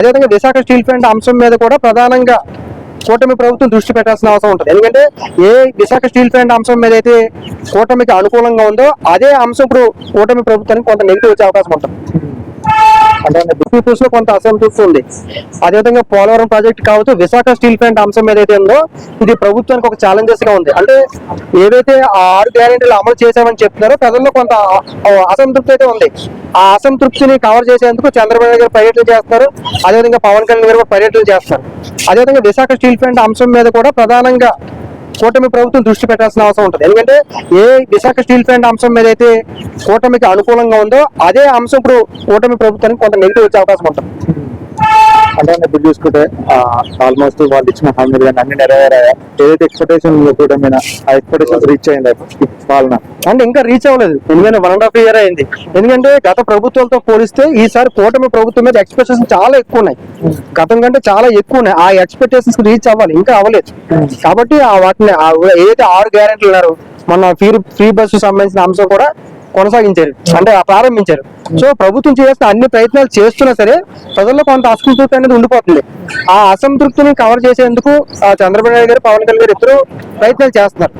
అదేవిధంగా Visakha steel plant అంశం మీద కూడా ప్రధానంగా కూటమి ప్రభుత్వం దృష్టి పెట్టాల్సిన అవసరం ఉంటుంది. ఎందుకంటే ఏ విశాఖ స్టీల్ ప్లాంట్ అంశం మీద అయితే కూటమికి అనుకూలంగా ఉందో అదే అంశం ఇప్పుడు కూటమి ప్రభుత్వానికి కొంత నెగిటివ్ వచ్చే అవకాశం ఉంటుంది. అంటే పీపుల్స్లో కొంత అసంతృప్తి ఉంది. అదేవిధంగా పోలవరం ప్రాజెక్ట్ కావచ్చు విశాఖ స్టీల్ ప్లాంట్ అంశం ఏదైతే ఉందో ఇది ప్రభుత్వానికి ఒక ఛాలెంజెస్గా ఉంది. అంటే ఏదైతే ఆ ఆరు గ్యారెంటీలు అమలు చేశామని చెప్తున్నారో ప్రజల్లో కొంత అసంతృప్తి అయితే ఉంది. ఆ అసంతృప్తిని కవర్ చేసేందుకు చంద్రబాబు గారు పర్యటన చేస్తారు. అదేవిధంగా పవన్ కళ్యాణ్ గారు పర్యటన చేస్తారు. అదేవిధంగా విశాఖ స్టీల్ ప్లాంట్ అంశం మీద కూడా ప్రధానంగా కూటమి ప్రభుత్వం దృష్టి పెట్టాల్సిన అవసరం ఉంటుంది. ఎందుకంటే ఏ విశాఖ స్టీల్ ప్లాంట్ అంశం మీద అయితే కూటమికి అనుకూలంగా ఉందో అదే అంశం ఇప్పుడు కూటమి ప్రభుత్వానికి కొంత నెగిటివ్ వచ్చే అవకాశం ఉంటుంది. అంటే ఇప్పుడు చూసుకుంటే ఆల్మోస్ట్ వాళ్ళు ఇచ్చిన హామీలు కానీ అన్ని నెరవేరాయా? ఏదైతే ఎక్స్పెక్టేషన్ కూడా మీద ఆ ఎక్స్పెక్టేషన్ రీచ్ అయింది పాలన. అంటే ఇంకా రీచ్ అవ్వలేదు. ఎందుకంటే వన్ అండ్ హాఫ్ ఇయర్ అయింది. ఎందుకంటే గత ప్రభుత్వాలతో పోలిస్తే ఈసారి కూటమి ప్రభుత్వం మీద ఎక్స్పెక్టేషన్ చాలా ఎక్కువ ఉన్నాయి. గతం కంటే చాలా ఎక్కువ ఉన్నాయి. ఆ ఎక్స్పెక్టేషన్స్ రీచ్ అవ్వాలి ఇంకా అవ్వలేదు. కాబట్టి ఆ వాటిని ఏదైతే ఆరు గ్యారెంటీలు ఉన్నారు మన ఫ్రీ ఫ్రీ బస్సు సంబంధించిన అంశం కూడా కొనసాగించారు. అంటే ఆ ప్రారంభించారు. సో ప్రభుత్వం చేసిన అన్ని ప్రయత్నాలు చేస్తున్నా సరే ప్రజల్లో కొంత అసంతృప్తి అనేది ఉండిపోతుంది. ఆ అసంతృప్తిని కవర్ చేసేందుకు ఆ చంద్రబాబు నాయుడు గారు పవన్ కళ్యాణ్ గారు ఇద్దరు ప్రయత్నాలు చేస్తున్నారు.